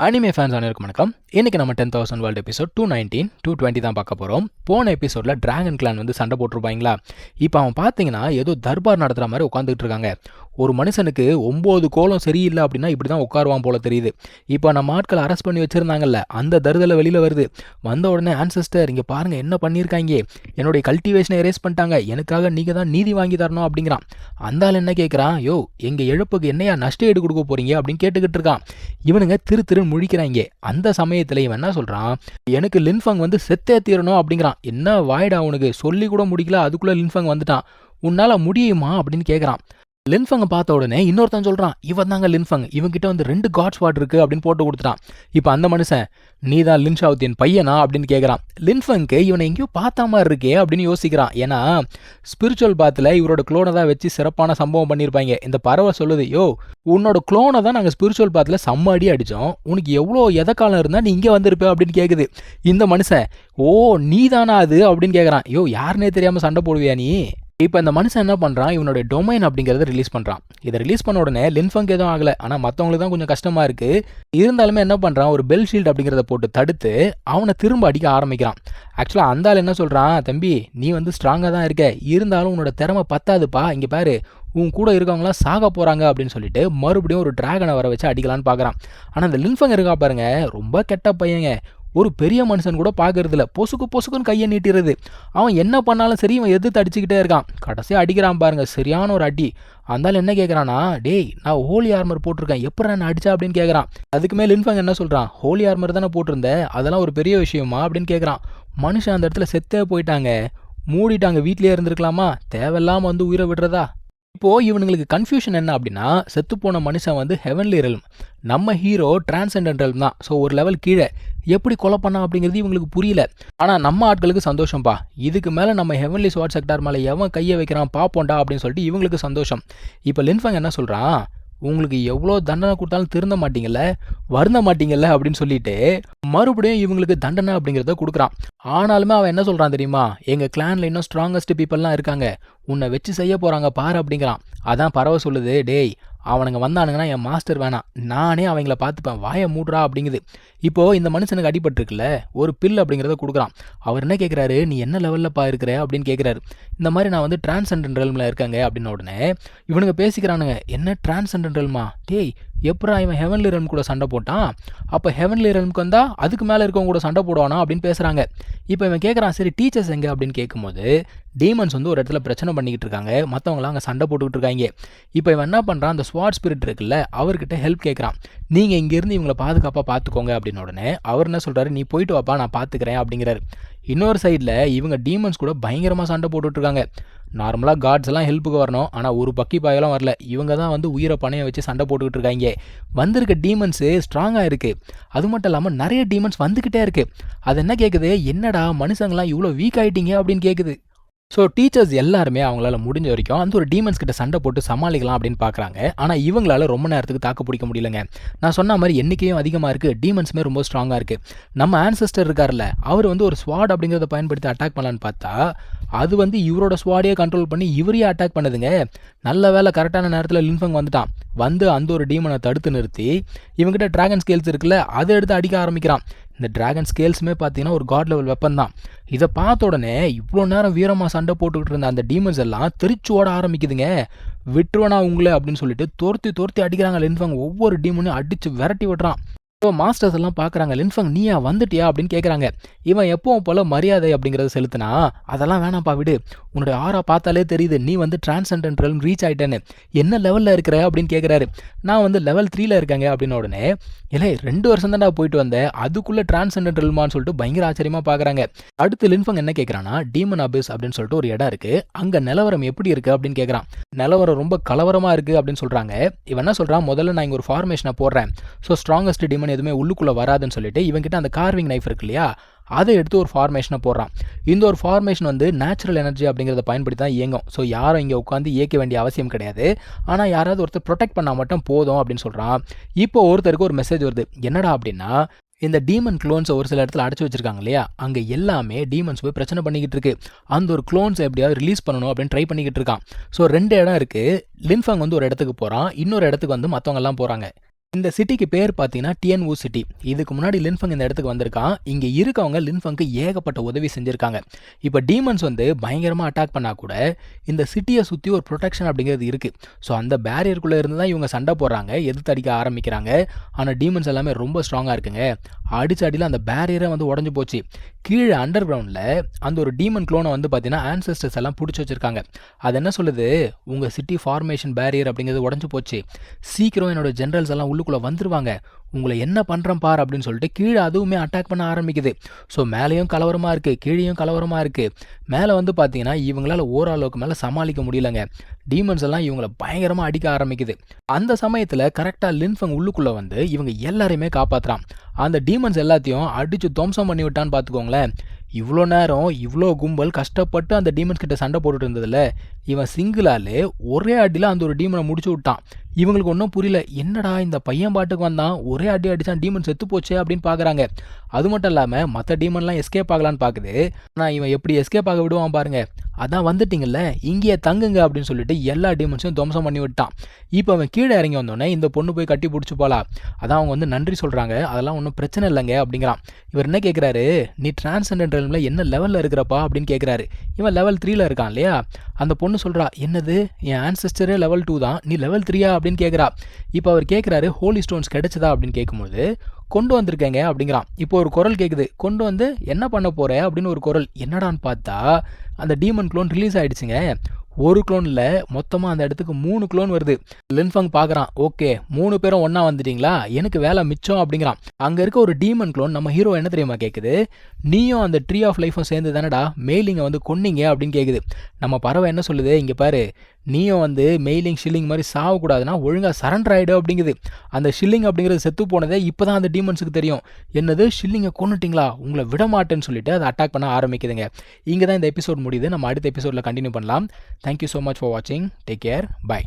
Anime fans அனைவருக்கும் வணக்கம். இன்னைக்கு நம்ம ten thousand world episode two nineteen two twenty தான் பார்க்க போகிறோம் போன எபிசோடில் டிராகன் கிளான் வந்து சண்டை போட்டிருப்பாங்களா? இப்போ அவன் பார்த்தீங்கன்னா ஏதோ தர்பார் நடத்துகிற மாதிரி உட்காந்துக்கிட்டு இருக்காங்க. ஒரு மனுஷனுக்கு ஒம்பது கோலம் சரியில்லை அப்படின்னா இப்படி தான் உட்காருவான் போல தெரியுது. இப்போ நம்ம ஆட்களை அரெஸ்ட் பண்ணி வச்சுருந்தாங்கல்ல அந்த தருதலை வெளியில் வருது. வந்த உடனே ஆன்சஸ்டர் இங்கே பாருங்கள் என்ன பண்ணியிருக்காங்க? என்னுடைய கல்டிவேஷனை எரேஸ் பண்ணிட்டாங்க. எனக்காக நீங்கள் தான் நீதி வாங்கி தரணும் அப்படிங்கிறான். அந்த ஆள் என்ன கேட்குறான் யோ எங்கள் இழப்புக்கு என்னையா நஷ்ட ஈடு கொடுக்க போகிறீங்க அப்படின்னு கேட்டுக்கிட்டு இருக்கான். இவனுங்க திரு திரு முழிக்கிறாங்க. அந்த சமயத்தில் இவன் என்ன சொல்கிறான் எனக்கு லின்ஃபங் வந்து செத்தே தீரணும் அப்படிங்கிறான். என்ன வாய்டா அவனுக்கு சொல்லி கூட முடிக்கல அதுக்குள்ளே லின்ஃபங் வந்துட்டான். உன்னால் முடியுமா அப்படின்னு கேட்குறான் லின்ஃபங்க பார்த்த உடனே இன்னொருத்தன் சொல்கிறான் இவன் தாங்க லின்ஃபங் இவங்கிட்ட வந்து ரெண்டு காட்ஸ் வாட் இருக்கு அப்படின்னு போட்டு கொடுத்துட்டான். இப்போ அந்த மனுஷன் நீ தான் லின்ஷாவுத்தின் பையனா? அப்படின்னு கேட்குறான் லின்ஃபங்க்கு இவனை எங்கேயோ பார்த்த மாதிரி இருக்கே அப்படின்னு யோசிக்கிறான். ஏன்னா ஸ்பிரிச்சுவல் பாத்தில் இவரோட குளோனை தான் வச்சு சிறப்பான சம்பவம் பண்ணியிருப்பாங்க இந்த பறவை சொல்லுது யோ உன்னோட குளோனை தான் நாங்கள் ஸ்பிரிச்சுவல் பாத்தில் செம்ம அடி அடித்தோம் உனக்கு எவ்வளோ எதக்காலம் இருந்தால் நீ இங்கே வந்திருப்ப? அப்படின்னு கேட்குது இந்த மனுஷன் ஓ நீ தானா அது? அப்படின்னு கேட்குறான் யோ யாருனே தெரியாமல் சண்டை போடுவியா நீ? இப்போ இந்த மனுஷன் என்ன பண்ணுறான் இவனுடைய டொமைன் அப்படிங்கிறத ரிலீஸ் பண்ணுறான் இதை ரிலீஸ் பண்ண உடனே லின்ஃபங்க் எதுவும் ஆகலை. ஆனால் மற்றவங்களுக்கு தான் கொஞ்சம் கஷ்டமாக இருக்குது இருந்தாலுமே என்ன பண்ணுறான் ஒரு பெல் ஷீல்டு அப்படிங்கிறத போட்டு தடுத்து அவனை திரும்ப அடிக்க ஆரம்பிக்கிறான். ஆக்சுவலாக அந்த ஆள் என்ன சொல்கிறான் தம்பி நீ வந்து ஸ்ட்ராங்காக தான் இருக்க. இருந்தாலும் உன்னோட திறமை பத்தாதுப்பா. இங்கே பாரு உன் கூட இருக்கவங்களாம் சாக போகிறாங்க அப்படின்னு சொல்லிட்டு மறுபடியும் ஒரு டிராகனை வர வச்சு அடிக்கலான்னு பார்க்குறான் ஆனால் அந்த லின்ஃபங் இருக்கா பாருங்க ரொம்ப கெட்ட பையங்க. ஒரு பெரிய மனுஷன் கூட பார்க்கறதில்ல. பொசுக்கு பொசுக்குன்னு கையை நீட்டிடுறது அவன் என்ன பண்ணாலும் சரி இவன் எதிர்த்து அடிச்சுக்கிட்டே இருக்கான். கடைசியாக அடிக்கிறான் பாருங்க சரியான ஒரு அடி. அந்தாலும் என்ன கேட்குறானா டேய் நான் ஹோலி ஆர்மர் போட்டிருக்கேன். எப்படி நான் அடிச்சா? அப்படின்னு கேட்குறான் அதுக்கு மேலே லின்ஃபங் என்ன சொல்கிறான் ஹோலி ஆர்மர் தானே போட்டிருந்தேன் அதெல்லாம் ஒரு பெரிய விஷயமா? அப்படின்னு கேட்குறான் மனுஷன் அந்த இடத்துல செத்தே போயிட்டாங்க. மூடிட்டாங்க. வீட்லேயே இருந்திருக்கலாமா? தேவையில்லாமல் வந்து உயிரை விடுறதா? இப்போது இவனுங்களுக்கு கன்ஃபியூஷன் என்ன அப்படின்னா செத்துப்போன மனுஷன் வந்து ஹெவன்லி ரெல்ம் நம்ம ஹீரோ டிரான்சென்டன்ட் ரெல்ம் தான். ஸோ ஒரு லெவல் கீழே. எப்படி கொலை பண்ணா அப்படிங்கிறது இவங்களுக்கு புரியல. ஆனால் நம்ம ஆட்களுக்கு சந்தோஷம்ப்பா இதுக்கு மேலே நம்ம ஹெவன்லி ஸ்வாட் செக்டார் மேலே எவன் கையை வைக்கிறான் பார்ப்போண்டா அப்படின்னு சொல்லிட்டு இவங்களுக்கு சந்தோஷம். இப்போ லின்ஃபங் என்ன சொல்கிறான் உங்களுக்கு எவ்வளோ தண்டனை கொடுத்தாலும் திருந்த மாட்டீங்கல்ல வருந்த மாட்டீங்கல்ல அப்படின்னு சொல்லிட்டு மறுபடியும் இவங்களுக்கு தண்டனை அப்படிங்கிறத கொடுக்குறான். ஆனாலுமே அவன் என்ன சொல்கிறான் தெரியுமா? எங்கள் கிளானில் இன்னும் ஸ்ட்ராங்கஸ்ட் பீப்புளெலாம் இருக்காங்க. உன்னை வச்சு செய்ய போகிறாங்க பாரு அப்படிங்கிறான். அதான் பறவை சொல்லுது. டேய் அவனுங்க வந்தானுங்கன்னா என் மாஸ்டர் வேணாம் நானே அவங்கள பார்த்துப்பேன். வாயை மூடுறா அப்படிங்குது. இப்போது இந்த மனுஷனுக்கு அடிபட்டிருக்குல்ல ஒரு பில் அப்படிங்கிறத கொடுக்குறான். அவர் என்ன கேட்குறாரு நீ என்ன லெவலில் பா இருக்கிற? அப்படின்னு கேட்குறாரு இந்த மாதிரி நான் வந்து டிரான்சென்டன்ட் ரெல்மில் இருக்காங்க அப்படின்ன உடனே இவனுங்க பேசிக்கிறானுங்க என்ன டிரான்சென்டன்ட் ரெல்மா டேய் எப்படா இவன் ஹெவன்லி ரெல்ம் கூட சண்டை போட்டான்? அப்போ ஹெவன்லி ரெல்முக்கு வந்தால் அதுக்கு மேலே இருக்கவங்க கூட சண்டை போடுவானா? அப்படின்னு பேசுகிறாங்க இப்போ இவன் கேட்குறான் சரி டீச்சர்ஸ் எங்கே? அப்படின்னு கேட்கும்போது டீமன்ஸ் வந்து ஒரு இடத்துல பிரச்சனை பண்ணிக்கிட்டு இருக்காங்க. மற்றவங்களாம் அங்கே சண்டை போட்டுக்கிட்டு இருக்காங்க. இப்போ இவன் என்ன பண்ணுறான் அந்த ஸ்வாட் ஸ்பிரிட் இருக்குல்ல அவர்கிட்ட ஹெல்ப் கேட்குறான் நீங்கள் இங்கேருந்து இவங்களை பாதுகாப்பாக பார்த்துக்கோங்க அப்படின்னு உடனே அவர் என்ன சொல்கிறாரு நீ போயிட்டு வாப்பா நான் பார்த்துக்கிறேன் அப்படிங்கிறாரு. இன்னொரு சைடில் இவங்க டீமன்ஸ் கூட பயங்கரமாக சண்டை போட்டுட்ருக்காங்க நார்மலாக காட்ஸ் எல்லாம் ஹெல்ப்புக்கு வரணும் ஆனால் ஒரு பக்கி பாயெல்லாம் வரல. இவங்க தான் வந்து உயிரை பணையை வச்சு சண்டை போட்டுக்கிட்டு இருக்காங்க. வந்திருக்க டீமன்ஸு ஸ்ட்ராங்காக இருக்குது அது மட்டும் இல்லாமல் நிறைய டீமன்ஸ் வந்துக்கிட்டே இருக்குது அது என்ன கேட்குது என்னடா மனுஷங்களாம் இவ்வளோ வீக் ஆகிட்டீங்க அப்படின்னு கேட்குது ஸோ டீச்சர்ஸ் எல்லாருமே அவங்களால முடிஞ்ச வரைக்கும் அந்த ஒரு டீமன்ஸ் கிட்ட சண்டை போட்டு சமாளிக்கலாம் அப்படின்னு பார்க்குறாங்க ஆனால் இவங்களால ரொம்ப நேரத்துக்கு தாக்கு பிடிக்க முடியலங்க. நான் சொன்ன மாதிரி எண்ணிக்கையும் அதிகமாக இருக்குது டீமன்ஸுமே ரொம்ப ஸ்ட்ராங்காக இருக்குது நம்ம ஆன்சஸ்டர் இருக்கார்ல அவர் வந்து ஒரு ஸ்வாட் அப்படிங்கிறத பயன்படுத்தி அட்டாக் பண்ணலான்னு பார்த்தா அது வந்து இவரோட ஸ்வாடியை கண்ட்ரோல் பண்ணி இவரையே அட்டாக் பண்ணுதுங்க. நல்ல வேலை கரெக்டான நேரத்தில் லின்ஃபங் வந்துட்டான். வந்து அந்த ஒரு டீமனை தடுத்து நிறுத்தி இவங்ககிட்ட ட்ராகன் ஸ்கேல்ஸ் இருக்குல்ல அதை எடுத்து அடிக்க ஆரம்பிக்கிறான். இந்த டிராகன் ஸ்கேல்ஸுமே பார்த்தீங்கன்னா ஒரு காட் லெவல் வெப்பன் தான். இதை பார்த்த உடனே இவ்வளோ நேரம் வீரமாக சண்டை போட்டுக்கிட்டு இருந்த அந்த டீமன்ஸ் எல்லாம் திருச்சி ஓட ஆரம்பிக்குதுங்க. விட்டுருவனா உங்களை அப்படின்னு சொல்லிட்டு தோர்த்தி தோர்த்தி அடிக்கிறாங்க லின்ஃபங் ஒவ்வொரு டீமுன்னு அடித்து விரட்டி விட்டுறான். இப்போ மாஸ்டர்ஸ் எல்லாம் பார்க்குறாங்க லின்ஃபங் நீயா வந்துட்டியா அப்படின்னு கேட்குறாங்க இவன் எப்பவும் போல மரியாதை அப்படிங்கிறத செலுத்தினா அதெல்லாம் வேணாம்ப்பா விடு. உன்னுடைய ஆரா பார்த்தாலே தெரியுது. நீ வந்து டிரான்சென்டன்ட் ரெல்ம் ரீச் ஆயிட்டேன்னு. என்ன லெவலில் இருக்கிற? அப்படின்னு கேட்குறாரு நான் வந்து லெவல் த்ரீல இருக்கேங்க. அப்படின்னு உடனே இல்லை ரெண்டு வருஷம் நான் போயிட்டு வந்தேன் அதுக்குள்ளே டிரான்சென்டன்ட் ரெல்மான்னு சொல்லிட்டு பயங்கர ஆச்சரியமாக பார்க்குறாங்க அடுத்து லின்ஃபங் என்ன கேட்குறான்னா டீமன் அபிஸ் அப்படின்னு சொல்லிட்டு ஒரு இடம் இருக்குது அங்கே நிலவரம் எப்படி இருக்குது அப்படின்னு கேட்குறான் நிலவரம் ரொம்ப கலவரமாக இருக்குது அப்படின்னு சொல்கிறாங்க இவன் என்ன சொல்கிறான் முதல்ல நான் இங்கே ஒரு ஃபார்மேஷனை போடுறேன். ஸோ ஸ்ட்ராங்கஸ்ட் டீமன் எதுவுமே உள்ளுக்குள்ளே வராதுன்னு சொல்லிட்டு இவங்கிட்ட அந்த கார்விங் நைஃப் இருக்கு இல்லையா அதை எடுத்து ஒரு ஃபார்மேஷனை போடுறான். இந்த ஒரு ஃபார்மேஷன் வந்து நேச்சுரல் எனர்ஜி அப்படிங்கிறத பயன்படுத்தி தான் இயங்கும். ஸோ யாரும் இங்கே உட்காந்து இயக்க வேண்டிய அவசியம் கிடையாது. ஆனால் யாராவது ஒருத்தர் ப்ரொடெக்ட் பண்ணால் மட்டும் போதும் அப்படின்னு சொல்கிறான் இப்போ ஒருத்தருக்கு ஒரு மெசேஜ் வருது. என்னடா அப்படின்னா இந்த டீமன் க்ளோன்ஸை ஒரு சில இடத்துல அடைச்சி வச்சிருக்காங்க இல்லையா அங்கே எல்லாமே டீமன்ஸ் போய் பிரச்சனை பண்ணிக்கிட்டு இருக்கு. அந்த ஒரு க்ளோன்ஸை எப்படியாவது ரிலீஸ் பண்ணணும் அப்படின்னு ட்ரை பண்ணிக்கிட்டு இருக்கான். ஸோ ரெண்டு இடம் இருக்குது லின்ஃபங் வந்து ஒரு இடத்துக்கு போகிறான் இன்னொரு இடத்துக்கு வந்து மற்றவங்கெல்லாம் போகிறாங்க இந்த சிட்டிக்கு பேர் பார்த்தீங்கன்னா டிஎன்ஓ சிட்டி இதுக்கு முன்னாடி லின்ஃபங் இந்த இடத்துக்கு வந்திருக்கான். இங்கே இருக்கவங்க லின்ஃபங்க்கு ஏகப்பட்ட உதவி செஞ்சுருக்காங்க. இப்போ டீமன்ஸ் வந்து பயங்கரமாக அட்டாக் பண்ணால் கூட இந்த சிட்டியை சுற்றி ஒரு ப்ரொடெக்ஷன் அப்படிங்கிறது இருக்குது ஸோ அந்த பேரியருக்குள்ளே இருந்து தான் இவங்க சண்டை போடுறாங்க எதிர்த்து அடிக்க ஆரம்பிக்கிறாங்க. ஆனால் டீமன்ஸ் எல்லாமே ரொம்ப ஸ்ட்ராங்காக இருக்குங்க. அடிச்ச அடியில் அந்த பேரியரை வந்து உடஞ்சி போச்சு. கீழே அண்டர் கிரவுண்டில் அந்த ஒரு டீமன் க்ளோனை வந்து பார்த்தீங்கன்னா ஆன்சஸ்டர்ஸ் எல்லாம் பிடிச்சி வச்சுருக்காங்க. அது என்ன சொல்லுது? உங்கள் சிட்டி ஃபார்மேஷன் பேரியர் அப்படிங்கிறது உடஞ்சி போச்சு. சீக்கிரம் என்னோடய ஜென்ரல்ஸ் எல்லாம் உள்ளுக்குள்ளே வந்துருவாங்க. உங்களை என்ன பண்ணுறேன் பார் அப்படின்னு சொல்லிட்டு கீழே அதுவுமே அட்டாக் பண்ண ஆரம்பிக்குது. ஸோ மேலேயும் கலவரமாக இருக்குது கீழேயும் கலவரமாக இருக்குது மேலே வந்து பார்த்தீங்கன்னா இவங்களால ஓரளவுக்கு மேலே சமாளிக்க முடியலங்க. டீமன்ஸ் எல்லாம் இவங்களை பயங்கரமாக அடிக்க ஆரம்பிக்குது. அந்த சமயத்தில் கரெக்டாக லின்ஃபங் உள்ளுக்குள்ளே வந்து இவங்க எல்லாரையுமே காப்பாற்றுறான் அந்த டீமன்ஸ் எல்லாத்தையும் அடித்து துவம்சம் பண்ணி விட்டான்னு பார்த்துக்கோங்களேன். இவ்வளோ நேரம் இவ்வளோ கும்பல் கஷ்டப்பட்டு அந்த டீமன்ஸ் கிட்ட சண்டை போட்டுட்டு இருந்ததில்ல இவன் சிங்கிளாலே ஒரே அடியில் அந்த ஒரு டீமனை முடிச்சு விட்டான். இவங்களுக்கு ஒன்றும் புரியல. என்னடா இந்த பையன் பாட்டுக்கு வந்தான்? ஒரே அடி அடித்தான் டீமன் செத்து போச்சு அப்படின்னு பார்க்குறாங்க. அது மட்டும் இல்லாமல் மற்ற டீமன்லாம் எஸ்கேப் ஆகலான்னு பார்க்குது. ஆனால் இவன் எப்படி எஸ்கேப் ஆக விடுவான் பாருங்கள் அதான் வந்துட்டிங்கல்ல இங்கேயே தங்குங்க அப்படின்னு சொல்லிட்டு எல்லா டீமன்ஸையும் துவம்சம் பண்ணி விட்டான். இப்போ அவன் கீழே இறங்கி வந்தோடனே இந்த பொண்ணு போய் கட்டி பிடிச்சி அதான் அவங்க வந்து நன்றி சொல்கிறாங்க அதெல்லாம் ஒன்றும் பிரச்சனை இல்லைங்க அப்படிங்கிறான். இவர் என்ன கேட்குறாரு நீ டிரான்ஸெண்டன்ட் என்ன லெவலில் இருக்கிறப்பா அப்படின்னு கேட்குறாரு இவன் லெவல் த்ரீல இருக்கான் இல்லையா? அந்த பொண்ணு சொல்கிறா என்னது? என் ஆன்சஸ்டரே லெவல் டூ தான். நீ லெவல் த்ரீயா அப்படின்னு கேட்குறா இப்போ அவர் கேட்குறாரு ஹோலி ஸ்டோன்ஸ் கிடைச்சதா? அப்படின்னு கேட்கும்போது கொண்டு வந்திருக்கேங்க அப்படிங்கிறான். இப்போ ஒரு குரல் கேட்குது கொண்டு வந்து என்ன பண்ண போற அப்படின்னு ஒரு குரல். என்னடான்னு பார்த்தா அந்த டீமன் குளோன் ரிலீஸ் ஆயிடுச்சுங்க. ஒரு குளோனில் மொத்தமாக அந்த இடத்துக்கு மூணு குளோன் வருது. லின்ஃபங் பார்க்குறான் ஓகே மூணு பேரும் ஒன்றா வந்துட்டீங்களா? எனக்கு வேலை மிச்சம் அப்படிங்கிறான். அங்கே இருக்க ஒரு டீமன் குளோன் நம்ம ஹீரோ என்ன தெரியுமா கேட்குது நீயும் அந்த ட்ரீ ஆஃப் லைஃப்பும் சேர்ந்து தானடா மெயிலிங்கை வந்து கொன்னீங்க அப்படின்னு கேட்குது நம்ம பறவை என்ன சொல்லுது? இங்கே பாரு. நீயும் வந்து மெயிலிங் ஷில்லிங் மாதிரி சாகக்கூடாதுன்னா ஒழுங்காக சரண்டர் ஆகிடும் அப்படிங்குது. அந்த ஷில்லிங் அப்படிங்கிறது செத்து போனதே இப்போ தான் அந்த டீமன்ஸுக்கு தெரியும். என்னது? ஷில்லிங்கை கொண்டுட்டிங்களா உங்களை விட மாட்டேன்னு சொல்லிட்டு அதை அட்டாக் பண்ண ஆரம்பிக்குதுங்க. இங்கே தான் இந்த எபிசோட் முடியுது. நம்ம அடுத்த எபிசோடில் கண்டினியூ பண்ணலாம். Thank you so much for வாட்சிங் டேக் கேர் பை